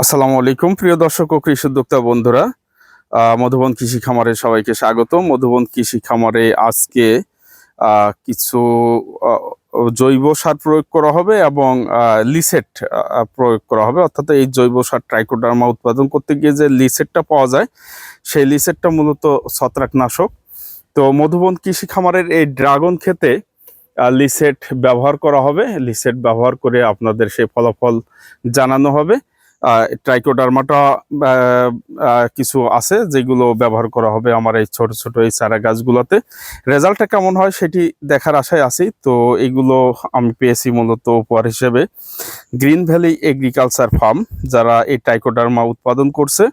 আসসালামু আলাইকুম, প্রিয় দর্শক ও কৃষি উদ্যোক্তা বন্ধুরা। মধুবন কৃষি খামারে সবাইকে স্বাগত মধুবন কৃষি খামারে আজকে কিছু জৈব সার প্রয়োগ করা হবে এবং লিসেট প্রয়োগ করা হবে। অর্থাৎ এই জৈব সার ট্রাইকোডার্মা উৎপাদন করতে গিয়ে যে লিসেটটা পাওয়া যায়, সেই লিসেটটা মূলত ছত্রাকনাশক। তো মধুবন কৃষি খামারের এই ড্রাগন খেতে লিসেট ব্যবহার করা হবে। লিসেট ব্যবহার করে আপনাদের সেই ফলাফল জানানো হবে। ট্রাইকোডার্মাটা কিছু আছে যেগুলো ব্যবহার করা হবে আমার এই ছোট ছোট এই চারা গাছগুলোতে। রেজাল্টটা কেমন হয় সেটি দেখার আশায় আছি। তো এগুলো আমি পেয়েছি মূলত উপহার হিসেবে। গ্রিন ভ্যালি এগ্রিকালচার ফার্ম, যারা এই ট্রাইকোডার্মা উৎপাদন করছে,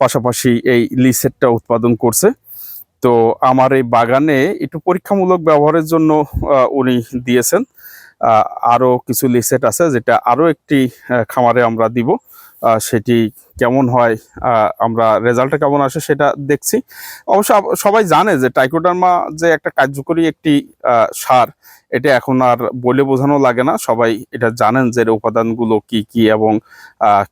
পাশাপাশি এই লিসেটটা উৎপাদন করছে। তো আমার এই বাগানে একটু পরীক্ষামূলক ব্যবহারের জন্য উনি দিয়েছেন। আরও কিছু লিসেট আছে, যেটা আরও একটি খামারে আমরা দিব। সেটি কেমন হয় আমরা রেজাল্টটা কেমন আসে সেটা দেখছি। অবশ্য সবাই জানে যে টাইকোডার্মা যে একটা কার্যকরী একটি সার, এটা এখন আর বলে বোঝানো লাগে না। সবাই এটা জানেন যে উপাদানগুলো কি কি এবং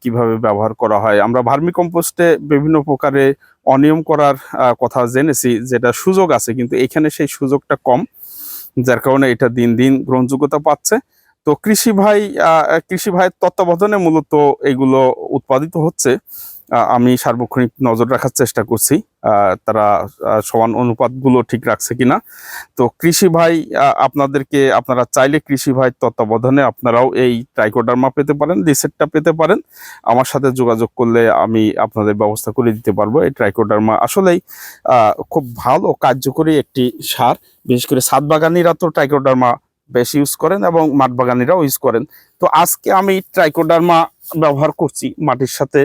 কীভাবে ব্যবহার করা হয়। আমরা ভার্মি কম্পোস্টে বিভিন্ন প্রকারে অনিয়ম করার কথা জেনেছি, যেটা সুযোগ আছে, কিন্তু এখানে সেই সুযোগটা কম, যার কারণে এটা দিন দিন গ্রহণযোগ্যতা পাচ্ছে। তো কৃষি ভাই কৃষি ভাইয়ের তত্ত্বাবধানে মূলত এগুলো উৎপাদিত হচ্ছে। আমি সার্বক্ষণিক নজর রাখার চেষ্টা করছি তারা সমান অনুপাতগুলো ঠিক রাখছে কিনা। তো কৃষি ভাই আপনাদেরকে, আপনারা চাইলে কৃষি ভাই তত্ত্বাবধানে আপনারাও এই ট্রাইকোডার্মা পেতে পারেন লিসেটটা পেতে পারেন। আমার সাথে যোগাযোগ করলে আমি আপনাদের ব্যবস্থা করে দিতে পারব এই ট্রাইকোডার্মা। আসলেই খুব ভালো, কার্যকরী একটি সার। বিশেষ করে ছাদ বাগানিরা তো ট্রাইকোডার্মা বেশি ইউজ করেন এবং মাঠ বাগানিরাও ইউজ করেন। তো আজকে আমি ট্রাইকোডার্মা ব্যবহার করছি, মাটির সাথে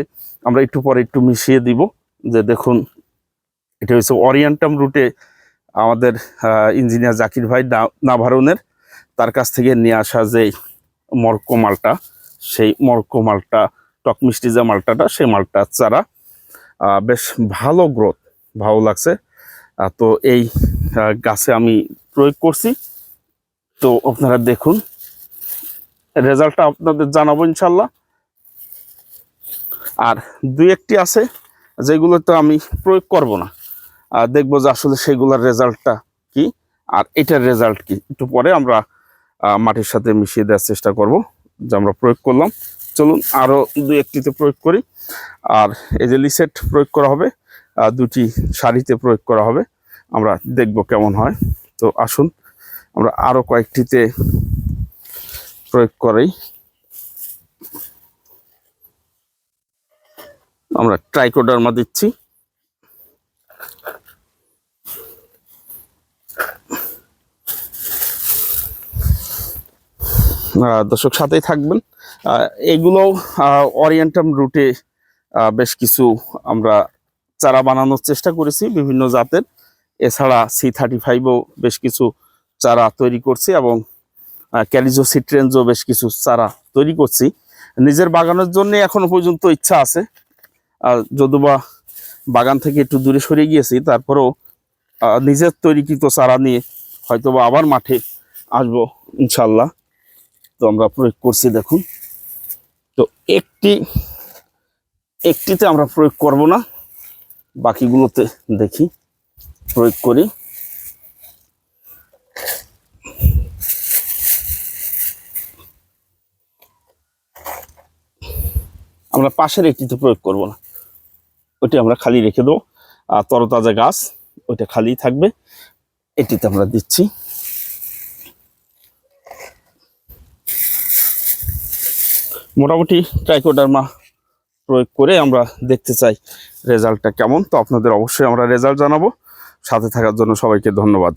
আমরা একটু পরে একটু মিশিয়ে দিব, যে দেখুন, এটা হচ্ছে অরিয়েন্টাম রুটে আমাদের ইঞ্জিনিয়ার জাকির ভাই নাভারনের, তার কাছ থেকে নিয়ে আসা যে মরকো মালটা, সেই মরকো মালটা, টক মিষ্টি যে মালটাটা, সেই মালটা চারা বেশ ভালো গ্রোথ ভালো লাগছে। তো এই গাছে আমি প্রয়োগ করছি। তো আপনারা দেখুন। রেজাল্টটা আপনাদের জানাব ইনশাল্লাহ। আর দুই একটি আছে যেগুলোতে আমি প্রয়োগ করব না। আর দেখব যে আসলে সেগুলোর রেজাল্টটা কি, আর এটার রেজাল্ট কি, একটু পরে আমরা মাটির সাথে মিশিয়ে দেওয়ার চেষ্টা করব, যে আমরা প্রয়োগ করলাম। চলুন আরও দুই একটিতে প্রয়োগ করি। আর এই যে লিসেট প্রয়োগ করা হবে দুটি শাড়িতে প্রয়োগ করা হবে। আমরা দেখব কেমন হয়। তো আসুন আমরা আরও কয়েকটিতে প্রয়োগ করি আমরা ট্রাইকোডার্মা দিচ্ছি। দর্শক সাথেই থাকবেন। এগুলো অরিয়েন্টাম রুটে বেশ কিছু আমরা চারা বানানোর চেষ্টা করেছি বিভিন্ন জাতের। এছাড়া সি থার্টি ফাইভও বেশ কিছু চারা তৈরি করছি এবং ক্যালিজো সিট্রেঞ্জও বেশ কিছু চারা তৈরি করছি। নিজের বাগানের জন্য এখনও পর্যন্ত ইচ্ছা আছে। আর যদিবা বাগান থেকে একটু দূরে সরে গিয়েছি, তারপরেও নিজের তৈরিকৃত চারা নিয়ে হয়তোবা আবার মাঠে আসব ইনশাল্লাহ। তো আমরা প্রয়োগ করছি দেখুন। তো একটি, একটিতে আমরা প্রয়োগ করব না, বাকিগুলোতে দেখি, প্রয়োগ করি। আমরা পাশের একটিতে প্রয়োগ করব না। ওইটি আমরা খালি রেখে দেবো। আর তরতাজা গাছ, ওইটা খালি থাকবে। এটিতে আমরা দিচ্ছি। মোটামুটি ট্রাইকোডার্মা প্রয়োগ করে আমরা দেখতে চাই রেজাল্টটা কেমন। তো আপনাদের অবশ্যই আমরা রেজাল্ট জানাব। সাথে থাকার জন্য সবাইকে ধন্যবাদ।